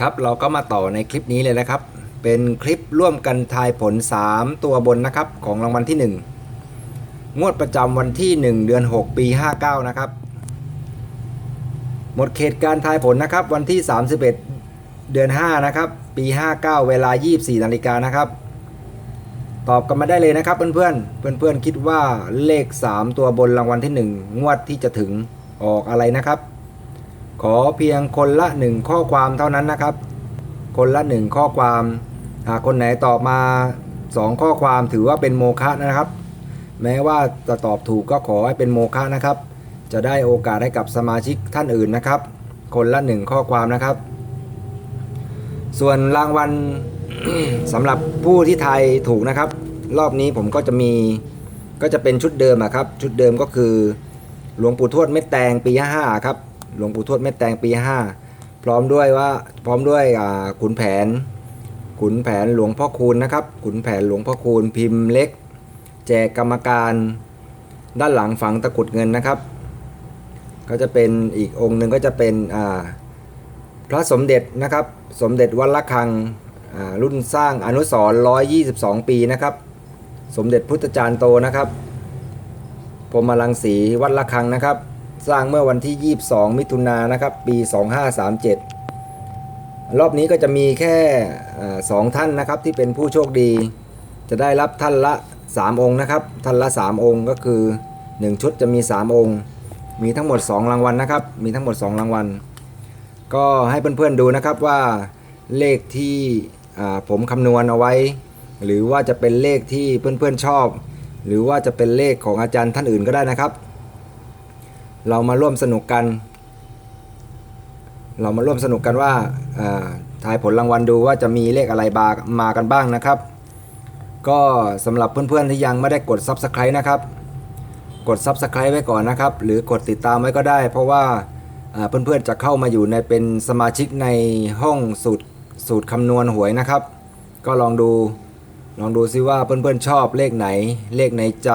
ครับเราก็มาต่อในคลิปนี้เลยนะครับ เป็นคลิปร่วมกันทายผล 3 ตัวบนนะครับของรางวัลที่ 1 งวดประจำวันที่ 1 เดือน 6 ปี 59 นะครับ หมดเขตการทายผลนะครับวันที่ 31 เดือน 5 นะครับ ปี 59 เวลา 24นาฬิกานะครับ ตอบกันมาได้เลยนะครับเพื่อนๆ เพื่อนๆ คิดว่าเลข 3 ตัวบนรางวัลที่ 1 งวดที่จะถึงออกอะไรนะครับ ขอเพียงคนละหนึ่งข้อความเท่านั้นนะครับ คนละหนึ่งข้อความหากคนไหนตอบมา2ข้อความถือว่าเป็นโมฆะนะครับ แม้ว่าจะตอบถูกก็ขอให้เป็นโมฆะนะครับ จะได้โอกาสให้กับสมาชิกท่านอื่นนะครับ คนละหนึ่งข้อความนะครับ ส่วนรางวัลสำหรับผู้ที่ทายถูกนะครับ รอบนี้ผมก็จะมีก็จะเป็นชุดเดิมอะครับ ชุดเดิมก็คือ หลวงปู่ทวดเม็ดแตงปี55ครับ หลวงปู่ทวดเม็ดแตงปี5พร้อมด้วยว่าพร้อมด้วยขุนแผน ขุนแผนหลวงพ่อคูณนะครับ ขุนแผนหลวงพ่อคูณพิมพ์เล็ก แจกกรรมการ ด้านหลังฝังตะกุดเงินนะครับ ก็จะเป็นอีกองค์หนึ่งก็จะเป็นพระสมเด็จนะครับ สมเด็จวัดละคังรุ่นสร้างอนุสร122ปีนะครับ สมเด็จพุทธจารย์โตนะครับพรมลังสีวัดละคังนะครับ สร้างเมื่อวันที่ 22 มิถุนายนนะครับ ปี 2537 รอบนี้ก็จะมีแค่สองท่านนะครับที่เป็นผู้โชคดี จะได้รับท่านละ 3 องค์นะครับ ท่านละ 3 องค์ก็คือ 1 ชุดจะมี 3 องค์ มีทั้งหมด 2 รางวัลนะครับ มีทั้งหมด 2 รางวัล ก็ให้เพื่อนๆดูนะครับว่าเลขที่ผมคำนวณเอาไว้ หรือว่าจะเป็นเลขที่เพื่อนๆชอบ หรือว่าจะเป็นเลขของอาจารย์ท่านอื่นก็ได้นะครับ เรามาร่วมสนุกกัน เรามาร่วมสนุกกันว่าอ่าทายผลรางวัลดูว่าจะมีเลขอะไรบามากันบ้างนะครับ ก็สำหรับเพื่อนๆที่ยังไม่ได้กด Subscribe นะครับ กด Subscribe ไว้ก่อนนะครับ หรือกดติดตามไว้ก็ได้ เพราะว่าอ่าเพื่อนๆจะเข้ามาอยู่ในเป็นสมาชิกในห้องสูตรสูตรคำนวณหวยนะครับ ก็ลองดูลองดูซิว่าเพื่อนๆชอบเลขไหน เลขในใจ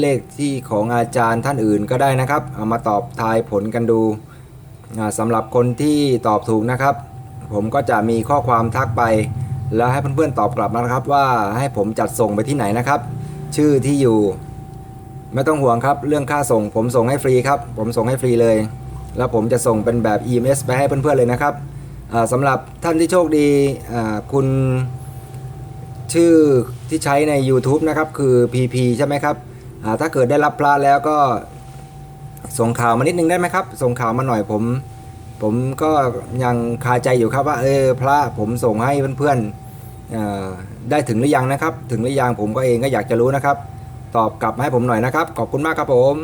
เลขที่ของอาจารย์ท่านอื่นก็ได้นะครับ เอามาตอบทายผลกันดูสำหรับคนที่ตอบถูกนะครับ ผมก็จะมีข้อความทักไป แล้วให้เพื่อนๆตอบกลับมานะครับ ว่าให้ผมจัดส่งไปที่ไหนนะครับ ชื่อที่อยู่ ไม่ต้องห่วงครับ เรื่องค่าส่ง ผมส่งให้ฟรีครับ ผมส่งให้ฟรีเลย แล้วผมจะส่งเป็นแบบ EMS ไปให้เพื่อนๆเลยนะครับสำหรับท่านที่โชคดีคุณชื่อที่ใช้ใน YouTube นะครับ คือ PP ใช่ไหมครับ ถ้าเกิดได้รับพระแล้วก็ส่งข่าวมานิดนึงได้ไหมครับ ส่งข่าวมาหน่อยผม ผมก็ยังคาใจอยู่ครับว่าเออพระผมส่งให้เพื่อนๆได้ถึงหรือยังนะครับ ถึงหรือยังผมก็เองก็อยากจะรู้นะครับ ตอบกลับมาให้ผมหน่อยนะครับ ขอบคุณมากครับผม